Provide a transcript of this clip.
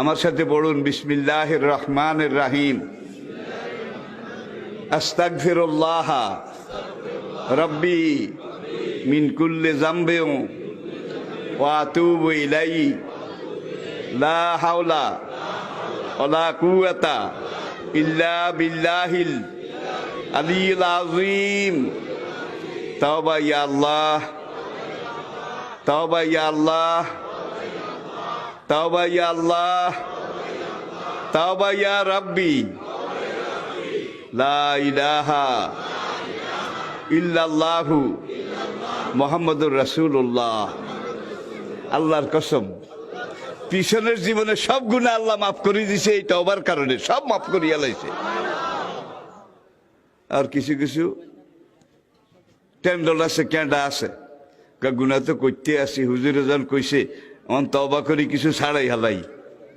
আমার সাথে পড়ুন বিসমিল্লাহ রহমান রাহিম। আস্তাগফিরুল্লাহ। রব্বি মিন কুল্লি জামবেও ওয়া আতুবু ইলাইহি। লা হাওলা ওয়ালা কুওয়াতা ইল্লা বিল্লাহিল আলিয়্যিল আযীম। তাওবা ইয়া আল্লাহ। তাওবা ইয়া আল্লাহ। তাওবা ইয়া আল্লাহ। তাওবা ইয়া রাব্বি। লা ইলাহা ইল্লাল্লাহু মোহাম্মদুর রাসূলুল্লাহ। আল্লাহর কসম, পিছনের জীবনে সব গুণা আল্লাহ মাফ করে দিছে এই তওবার কারণে সব মাফ করিয়া লাইছে। আর কিছু কিছু টেন্ডল আছে, ক্যান্ডা আছে। গুণা তো করতে আসি, হুজুর যখন কইছে অন তবা করি কিছু ছাড়াই হালাই।